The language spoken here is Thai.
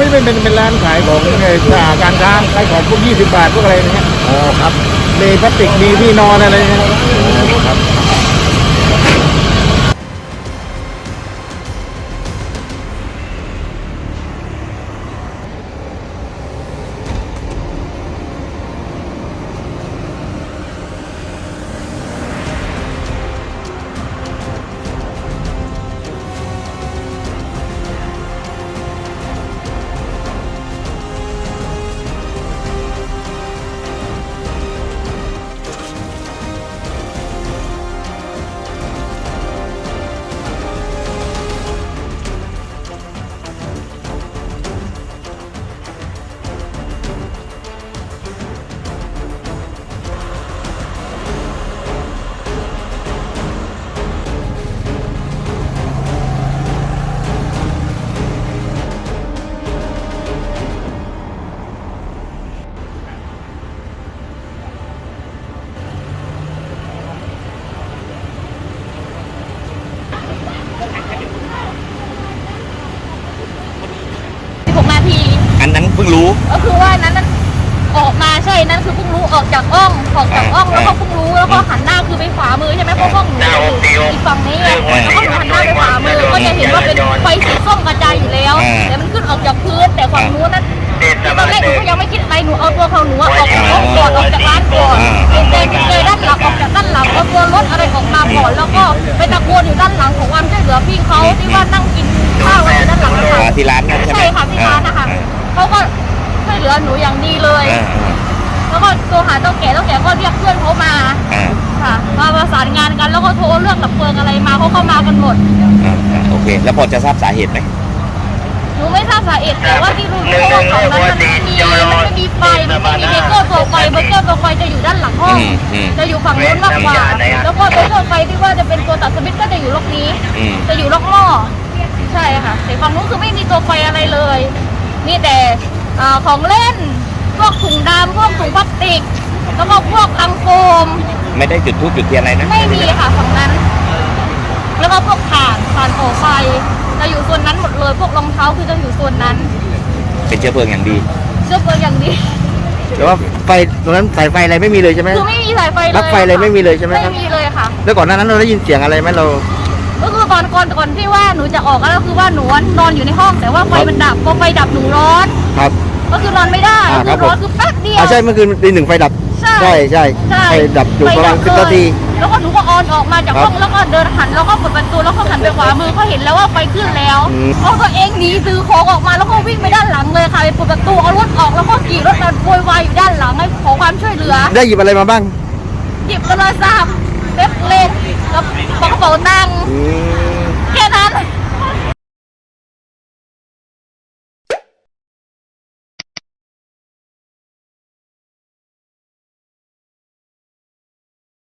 นี่เป็นเป็นร้านขายของไอ้สหการค้าขายของพวก20 บาทพวกอะไรอย่างเงี้ยอ๋อครับ มีพลาสติกมีที่นอนอะไรเงี้ย ครับ อันนั้นเพิ่งรู้ ก็คือว่านั้นนั้นออกมาใช่นั่นคือเพิ่งรู้ออกจากห้องออกจากห้องอ่าแล้วก็เพิ่งรู้แล้วก็หันหน้าคือไปขวามือใช่ไหมเพราะห้องหนูอยู่อีกฝั่งนี้ไงอ่าแล้วก็หันหน้าไปขวามือก็จะเห็นว่าเป็นไฟสีส้มกระจายอยู่แล้วอ่าแต่มันขึ้นออกจากพื้นแต่ฝั่งนู้นนั้นตอนแรกหนูก็ยังไม่คิดอะไรหนูเอาตัวของหนูอะออกจากห้องก่อนออกจากร้านก่อนเดินเจอด้านหลังออกจากด้านหลังเอาตัวรถอะไรออกมาก่อนแล้วก็ไปตะโกนอยู่ด้านหลังของความช่วยเหลือพี่เขาที่ว่านั่งกินข้าวอยู่ด้านหลังนะคะอ่าที่ร้าน ลือหนูอย่างดีเลย อ่าอ่าแล้วก็โทรหาเจ้าแก่เจ้าแก่ก็เรียกเพื่อนเขามา อ่าค่ะ มาประสานงานกันแล้วก็โทรเรื่องดับเพลิงอะไรมาเขาเข้ามากันหมด อ่าอ่าโอเค แล้วพอจะทราบสาเหตุไหมหนูไม่ทราบสาเหตุแต่ว่าที่รู้เพราะว่าของนั้นมันไม่มีมันไม่มีไฟมันไม่มีเบเกอร์ตัวไฟเบเกอร์ตัวไฟจะอยู่ด้านหลังห้อง อืมอืมจะอยู่ฝั่งนู้นมากกว่า แล้วก็เบเกอร์ไฟที่ว่าจะเป็นตัวตัดสวิตช์ก็จะอยู่ล็อกนี้ อืมจะอยู่ล็อกหม้อใช่ค่ะแต่ฝั่งนู้นคือไม่มีตัวไฟอะไรเลยมีแต่ อ่าของเล่น พวกถุงดำพวกถุงพลาสติก แล้วก็พวกลังโฟมไม่ได้จุดทูบจุดเทียนอะไรนะไม่มีค่ะฝั่งนั้น แล้วก็พวกถ่านถ่านโอไฟจะอยู่โซนนั้นหมดเลยพวกรองเท้าคือจะอยู่โซนนั้น เป็นเชื้อเพลิงอย่างดีเชื่อเปิงอย่างดีแต่ว่าไฟตรงนั้นสายไฟอะไรไม่มีเลยใช่ไหมคือไม่มีสายไฟเลยปลั๊กไฟอะไรค่ไม่มีเลยใช่ไหมครับไม่มีเลยค่ะ แล้วก่อนหน้านั้นเราได้ยินเสียงอะไรไหมเรา ก็คือก่อนก่อนก่อนที่ว่าหนูจะออกก็คือว่าหนูนอนอยู่ในห้อง แต่ว่าไฟมันดับพอไฟดับหนูร้อน ครับ ก็คือนอนไม่ได้อ่าก็ครัคืบอร้อนคือแป๊บเดียว อ่าใช่เมื่อคืนตีหนึ่งไฟดับใช่ ใช่ใช่ใช่ไฟดับอยู่ประมาณไฟสิบดันาที แล้วก็หนูก็ออนออกมาจากครับห้องแล้วก็เดินหันแล้วก็เปิดประตูแล้วก็หันไปขวามือก็เห็นแล้วว่าไฟขึ้นแล้วอืม เอาตัวเองหนีซื้อของออกมาแล้วก็วิ่งไปด้านหลังเลยค่ะไปเปิดประตูเอารถออกแล้วก็ขี่รถมาโวยวายอยู่ด้านหลังให้ขอความช่วยเหลือ ได้หยิบอะไรมาบ้างหยิบโทรศัพท์เล็บเลนแล้วกระเป๋าตังค์อืมแค่นั้น